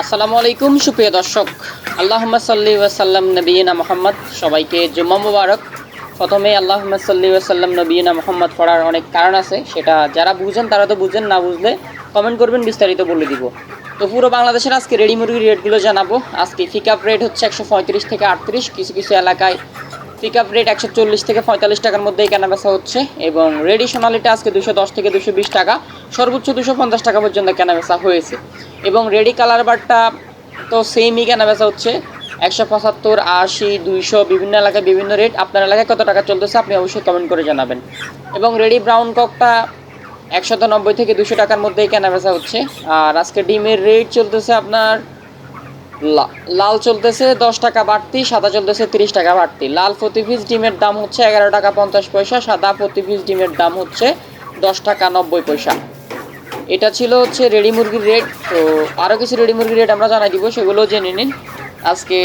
আসসালামু আলাইকুম, সুপ্রিয় দর্শক। আল্লাহ সাল্লি ওয়াসাল্লাম নবীনা মোহাম্মদ। সবাইকে জুম্মা মুবারক। প্রথমে আল্লাহ সাল্লি ওয়াসাল্লাম নবীনা মোহাম্মদ পড়ার অনেক কারণ আছে। সেটা যারা বুঝেন, তারা তো বুঝেন, না বুঝলে কমেন্ট করবেন, বিস্তারিত বলে দিব। তো পুরো বাংলাদেশের আজকে রেডি রেটগুলো জানাব। আজকে পিক আপ রেট হচ্ছে একশো পঁয়ত্রিশ থেকে আটত্রিশ। কিছু কিছু এলাকায় পিক আপ রেট একশো চল্লিশ থেকে পঁয়তাল্লিশ টাকার মধ্যেই কেনাবেচা হচ্ছে এবং রেডি সোনালিটা আজকে দুশো দশ থেকে দুশো বিশ টাকা, সর্বোচ্চ দুশো পঞ্চাশ টাকা পর্যন্ত কেনাবেচা হয়েছে। এবং রেডি কালার বারটা তো সেমই কেনাবেচা হচ্ছে, একশো পঁচাত্তর, আশি, দুইশো, বিভিন্ন এলাকায় বিভিন্ন রেট আপনার এলাকায় কত টাকা চলতেছে আপনি অবশ্যই কমেন্ট করে জানাবেন। এবং রেডি ব্রাউন ককটা একশত নব্বই থেকে দুশো টাকার মধ্যেই কেনাবেচা হচ্ছে। আর আজকে ডিমের রেট চলতেছে আপনার লাল চলতেছে, দশ টাকা বাড়তি, সাদা চলতেছে তিরিশ টাকা বাড়তি। লাল প্রতি পিস ডিমের দাম হচ্ছে এগারো টাকা পঞ্চাশ পয়সা, সাদা প্রতি পিস ডিমের দাম হচ্ছে দশ টাকা নব্বই পয়সা। এটা ছিল হচ্ছে রেডি মুরগির রেট, তো আরও কিছু রেডি মুরগির রেট আমরা জানাই দিব সেগুলো জেনে নিন। আজকে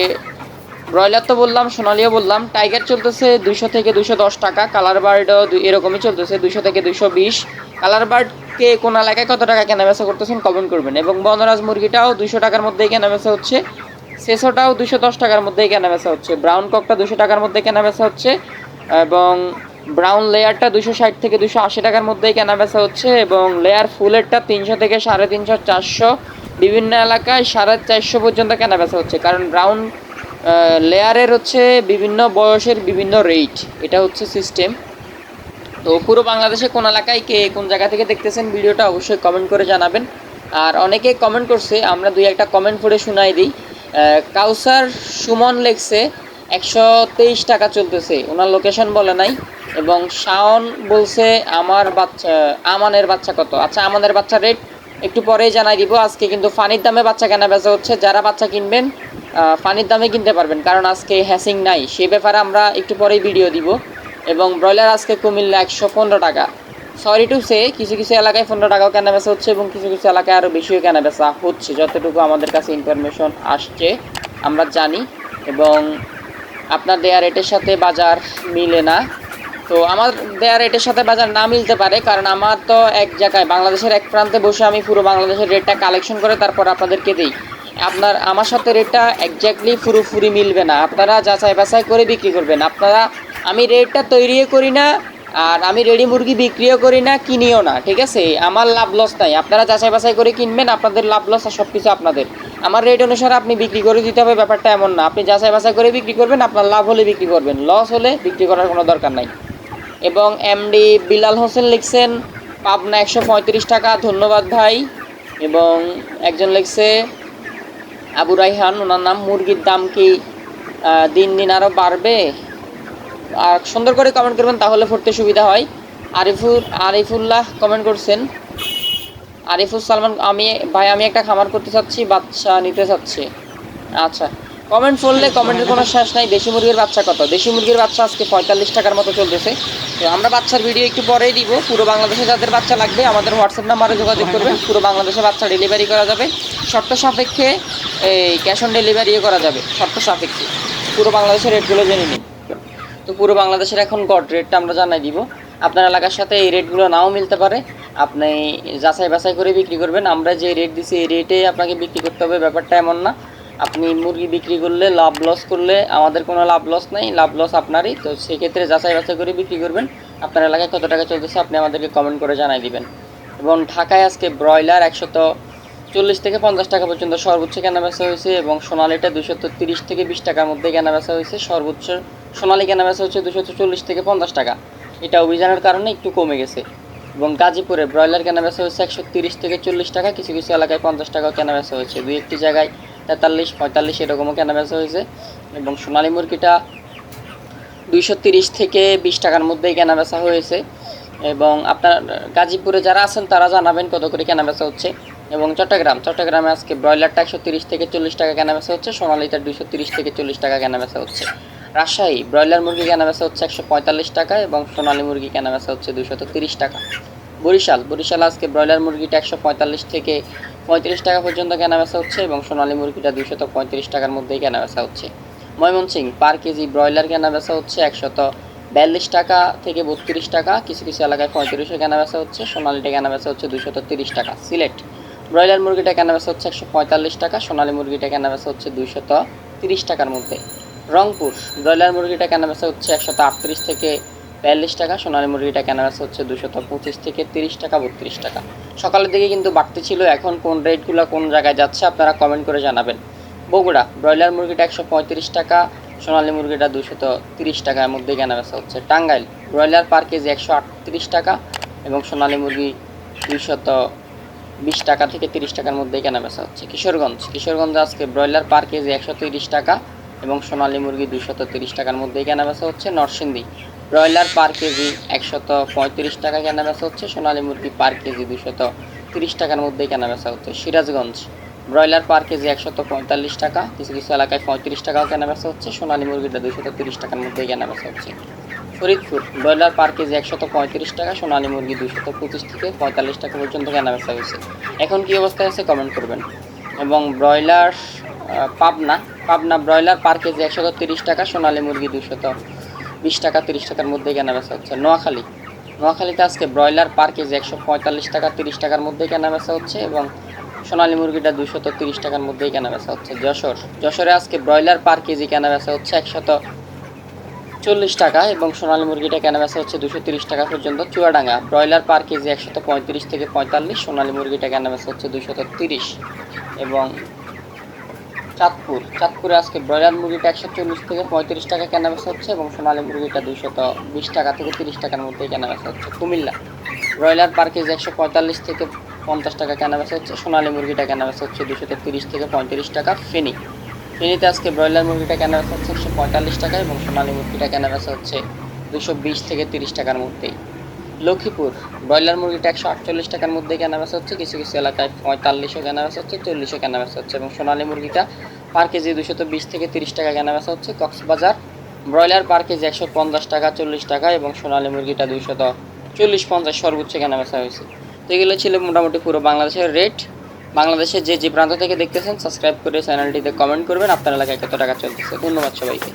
ব্রয়লার তো বললাম, সোনালিও বললাম, টাইগার চলতেছে দুশো থেকে দুশো দশ টাকা, কালার বার্ডও এরকমই চলতেছে দুশো থেকে দুশো বিশ। কালার বার্ডকে কোন এলাকায় কত টাকা কেনা বেচা করতেছেন কমেন্ট করবেন। এবং বনরাজ মুরগিটাও দুশো টাকার মধ্যেই কেনা বেচা হচ্ছে, সেসোটাও দুশো দশ টাকার মধ্যেই কেনা বেচা হচ্ছে, ব্রাউন ককটা দুশো টাকার মধ্যে কেনা বেচা হচ্ছে, এবং ব্রাউন লেয়ারটা দুশো ষাট থেকে দুশো আশি টাকার মধ্যেই কেনা বেচা হচ্ছে, এবং লেয়ার ফুলেরটা তিনশো থেকে সাড়ে তিনশো, চারশো, বিভিন্ন এলাকায় সাড়ে চারশো পর্যন্ত কেনা বেচা হচ্ছে, কারণ ব্রাউন লেয়ারের হচ্ছে বিভিন্ন বয়সের বিভিন্ন রেট এটা হচ্ছে সিস্টেম তো পুরো বাংলাদেশে কোন এলাকায় কে কোন জায়গা থেকে দেখতেছেন ভিডিওটা অবশ্যই কমেন্ট করে জানাবেন। আর অনেকে কমেন্ট করছে, আমরা দুই একটা কমেন্ট পড়ে শোনাই দিই। কাউসার সুমন লেখছে, একশো তেইশ টাকা চলতেছে। ওনার লোকেশন বলে নাই। এবং শাওন বলছে, আমার বাচ্চা, আমানের বাচ্চা কত? আচ্ছা আমাদের বাচ্চা রেট একটু পরেই জানাই দিব। আজকে কিন্তু ফানির দামে বাচ্চা কেনা বেচা হচ্ছে। যারা বাচ্চা কিনবেন ফানির দামে কিনতে পারবেন, কারণ আজকে হ্যাসিং নাই। সে ব্যাপারে আমরা একটু পরেই ভিডিও দিব। এবং ব্রয়লার আজকে কুমিল্লা একশো পনেরো টাকা। সরি টু সে কিছু কিছু এলাকায় পনেরো টাকাও কেনা বেচা হচ্ছে এবং কিছু কিছু এলাকায় আরও বেশিও কেনা বেচা হচ্ছে। যতটুকু আমাদের কাছে ইনফরমেশন আসছে, আমরা জানি। এবং আপনার দেয়া রেটের সাথে বাজার মিলে না। তো আমার দেয়া রেটের সাথে বাজার না মিলতে পারে, কারণ আমার তো এক জায়গায়, বাংলাদেশের এক প্রান্তে বসে আমি পুরো বাংলাদেশের রেটটা কালেকশন করে তারপর আপনাদেরকে দিই। আপনার আমার সাথে রেটটা একজ্যাক্টলি পুরোপুরি মিলবে না। আপনারা যাচাই বাছাই করে বিক্রি করবেন। আপনারা আমি রেটটা তৈরিও করি না, আর আমি রেডি মুরগি বিক্রিও করি না, কিনিও না, ঠিক আছে? আমার লাভ লস নাই। আপনারা যাচাই বাছাই করে কিনবেন, আপনাদের লাভ লস আর সব কিছু আপনাদের। আমার রেট অনুসারে আপনি বিক্রি করে দিতে হবে, ব্যাপারটা এমন না। আপনি যাচাই বাছাই করে বিক্রি করবেন, আপনার লাভ হলে বিক্রি করবেন। লস হলে বিক্রি করার কোনো দরকার নাই। এবং এমডি বিলাল হোসেন লিখছেন, পাবনা একশো পঁয়ত্রিশ টাকা, ধন্যবাদ ভাই। এবং একজন লিখছে আবু রাইহান, ওনার নাম মুরগির দাম কি দিন দিন আরও বাড়বে? আর সুন্দর করে কমেন্ট করবেন, তাহলে পড়তে সুবিধা হয়। আরিফুর আরিফুল্লাহ কমেন্ট করছেন। আরিফুল সালমান, আমি, ভাই, আমি একটা খামার করতে চাচ্ছি, বাচ্চা নিতে চাচ্ছি। আচ্ছা কমেন্ট করলে কমেন্টের কোনো শেষ নাই, দেশি মুরগির বাচ্চা কত? দেশি মুরগির বাচ্চা আজকে পঁয়তাল্লিশ টাকার মতো চলতেছে। তো আমরা বাচ্চার ভিডিও একটু পরেই দিব। পুরো বাংলাদেশে যাদের বাচ্চা লাগবে, আমাদের হোয়াটসঅ্যাপ নাম্বারে যোগাযোগ করবেন। পুরো বাংলাদেশে বাচ্চা ডেলিভারি করা যাবে। শর্ত সাপেক্ষে এই ক্যাশ অন ডেলিভারিও করা যাবে, শর্ত সাপেক্ষে। পুরো বাংলাদেশের রেটগুলো জেনে নিন। তো পুরো বাংলাদেশের এখন গড রেটটা আমরা জানাই দিব। আপনার এলাকার সাথে এই রেটগুলো নাও মিলতে পারে। আপনি যাচাই বাছাই করে বিক্রি করবেন। আমরা যে রেট দিছি, এই রেটে আপনাকে বিক্রি করতে হবে। ব্যাপারটা এমন না। আপনি মুরগি বিক্রি করলে লাভ লস করলে আমাদের কোনো লাভ লস নেই। লাভ লস আপনারই। তো সেক্ষেত্রে যাচাই বাছাই করে বিক্রি করবেন। আপনার এলাকায় কত টাকা চলতেছে আপনি আমাদেরকে কমেন্ট করে জানাই দিবেন। এবং ঢাকায় আজকে ব্রয়লার একশত চল্লিশ থেকে পঞ্চাশ টাকা পর্যন্ত সর্বোচ্চ কেনা বেচা হয়েছে এবং সোনালিটা দুশো তিরিশ থেকে বিশ টাকার মধ্যে কেনা বেচা হয়েছে। সর্বোচ্চ সোনালি কেনা বেচা হচ্ছে দুশো চল্লিশ থেকে পঞ্চাশ টাকা। এটা অভিযানের কারণে একটু কমে গেছে এবং গাজীপুরে ব্রয়লার কেনা বেচা হয়েছে একশো তিরিশ থেকে চল্লিশ টাকা। কিছু কিছু এলাকায় পঞ্চাশ টাকাও কেনা বেচা হয়েছে। দুই একটি জায়গায় তেতাল্লিশ, পঁয়তাল্লিশ এরকমও কেনা বেচা হয়েছে এবং সোনালি মুরগিটা দুইশো তিরিশ থেকে বিশ টাকার মধ্যেই কেনা বেচা হয়েছে এবং আপনার গাজীপুরে যারা আছেন তারা জানাবেন কত করে কেনা বেচা হচ্ছে। এবং চট্টগ্রাম। চট্টগ্রামে আজকে ব্রয়লারটা একশো তিরিশ থেকে চল্লিশ টাকা কেনা বেচা হচ্ছে সোনালিটা দুশো তিরিশ থেকে চল্লিশ টাকা কেনা বেচা হচ্ছে। রাজশাহী, ব্রয়লার মুরগি কেনা বেচা হচ্ছে একশো পঁয়তাল্লিশ টাকা এবং সোনালি মুরগি কেনা বেচা হচ্ছে দুশত তিরিশ টাকা। বরিশাল বরিশাল আজকে ব্রয়লার মুরগিটা একশো পঁয়তাল্লিশ থেকে পঁয়ত্রিশ টাকা পর্যন্ত কেনা বেচা হচ্ছে এবং সোনালি মুরগিটা দুশত পঁয়ত্রিশ টাকার মধ্যেই কেনা বেচা হচ্ছে। ময়মনসিংহ, পার কেজি ব্রয়লার কেনা বেচা হচ্ছে একশত বিয়াল্লিশ টাকা থেকে বত্রিশ টাকা। কিছু কিছু এলাকায় পঁয়ত্রিশে কেনা বেচা হচ্ছে, সোনালিটা কেনা বেচা হচ্ছে দুশত তিরিশ টাকা। সিলেট ব্রয়লার মুরগিটা কেনা বেচা হচ্ছে একশো পঁয়তাল্লিশ টাকা, সোনালী মুরগিটা কেনা বেচা হচ্ছে দুইশত তিরিশ টাকার মধ্যে। রংপুর, ব্রয়লার মুরগিটা কেনা বেচা হচ্ছে একশত আটত্রিশ থেকে বিয়াল্লিশ টাকা, সোনালী মুরগিটা কেনা বেচা হচ্ছে দুশত পঁচিশ থেকে তিরিশ টাকা, বত্রিশ টাকা। সকালের দিকে কিন্তু বাড়তি ছিল, এখন কোন রেটগুলো কোন জায়গায় যাচ্ছে আপনারা কমেন্ট করে জানাবেন। বগুড়া, ব্রয়লার মুরগিটা একশো পঁয়ত্রিশ টাকা, সোনালী মুরগিটা দুশত তিরিশ টাকার মধ্যে কেনা বেচা হচ্ছে। টাঙ্গাইল, ব্রয়লার পার কেজি একশো আটত্রিশ টাকা এবং সোনালী মুরগি দুইশত বিশ টাকা থেকে তিরিশ টাকার মধ্যে কেনা বেচা হচ্ছে। কিশোরগঞ্জ। কিশোরগঞ্জে আজকে ব্রয়লার পার কেজি একশো তিরিশ টাকা এবং সোনালী মুরগি দুশত তিরিশ টাকার মধ্যে কেনা বেচা হচ্ছে। নরসিংদী। ব্রয়লার পার কেজি একশত পঁয়ত্রিশ টাকা কেনা বেচা হচ্ছে। সোনালী মুরগি পার কেজি দুশত তিরিশ টাকার মধ্যে কেনা বেচা হচ্ছে। সিরাজগঞ্জ। ব্রয়লার পার কেজি একশত পঁয়তাল্লিশ টাকা। কিছু কিছু এলাকায় পঁয়ত্রিশ টাকাও কেনা বেচা হচ্ছে। সোনালী মুরগিটা দুশত তিরিশ টাকার মধ্যে কেনা বেচা হচ্ছে। ফরিদপুর, ব্রয়লার পার কেজি একশত পঁয়ত্রিশ টাকা, সোনালী মুরগি দুশত পঁচিশ থেকে পঁয়তাল্লিশ টাকা পর্যন্ত কেনা বেচা হয়েছে। এখন কি অবস্থায় আছে কমেন্ট করবেন। এবং broiler Pabna Pabna broiler per KG একশত তিরিশ টাকা, সোনালী মুরগি দুশত বিশ টাকা, তিরিশ টাকার মধ্যে কেনা বেচা হচ্ছে। নোয়াখালী, নোয়াখালীতে আজকে ব্রয়লার পার কেজি একশো পঁয়তাল্লিশ টাকা, তিরিশ টাকার মধ্যে কেনা বেচা হচ্ছে এবং সোনালী মুরগিটা দুশত তিরিশ টাকার মধ্যেই কেনা বেচা হচ্ছে। যশোর, যশোরে আজকে ব্রয়লার পার কেজি কেনা বেচা হচ্ছে, একশত চল্লিশ টাকা এবং সোনালী মুরগিটা কেনা বেচা হচ্ছে দুশো তিরিশ টাকা পর্যন্ত চুয়াডাঙ্গা। ব্রয়লার পার কেজি একশত পঁয়ত্রিশ থেকে পঁয়তাল্লিশ, সোনালী মুরগিটা কেনা বেচা হচ্ছে দুশত তিরিশ। এবং চাঁদপুর, চাঁদপুরে আজকে ব্রয়লার মুরগিটা একশো চল্লিশ থেকে পঁয়ত্রিশ টাকা কেনা বেচা হচ্ছে এবং সোনালী মুরগিটা দুশত বিশ টাকা থেকে তিরিশ টাকার মধ্যে কেনা বেচা হচ্ছে কুমিল্লা। ব্রয়লার পার কেজি একশো পঁয়তাল্লিশ থেকে পঞ্চাশ টাকা কেনা বেচা হচ্ছে, সোনালী মুরগিটা কেনা বেচা হচ্ছে দুশত তিরিশ থেকে পঁয়ত্রিশ টাকা ফেনি। ফেনিতে আজকে ব্রয়লার মুরগিটা কেনা বেচা হচ্ছে একশো পঁয়তাল্লিশ টাকা এবং সোনালী মুরগিটা কেনা বেচা হচ্ছে দুশো বিশ থেকে তিরিশ টাকার মধ্যেই। লক্ষ্মীপুর, ব্রয়লার মুরগিটা একশো আটচল্লিশ টাকার মধ্যে কেনা বেচা হচ্ছে, কিছু কিছু এলাকায় পঁয়তাল্লিশও কেনা বেচা হচ্ছে, চল্লিশও কেনা বেচা হচ্ছে এবং সোনালী মুরগিটা পার কেজি দুশত বিশ থেকে তিরিশ টাকা কেনা বেচা হচ্ছে, কক্সবাজার। ব্রয়লার পার কেজি একশো পঞ্চাশ টাকা, চল্লিশ টাকা এবং সোনালী মুরগিটা দুইশত চল্লিশ পঞ্চাশ সর্বোচ্চ কেনা বেচা হয়েছে। তো এগুলো ছিল মোটামুটি পুরো বাংলাদেশের রেট বাংলাদেশের যে যে প্রান্ত থেকে দেখতেছেন সাবস্ক্রাইব করে চ্যানেলটিতে কমেন্ট করবেন। আপনার এলাকায় কত টাকা চলতেছে? ধন্যবাদ সবাইকে।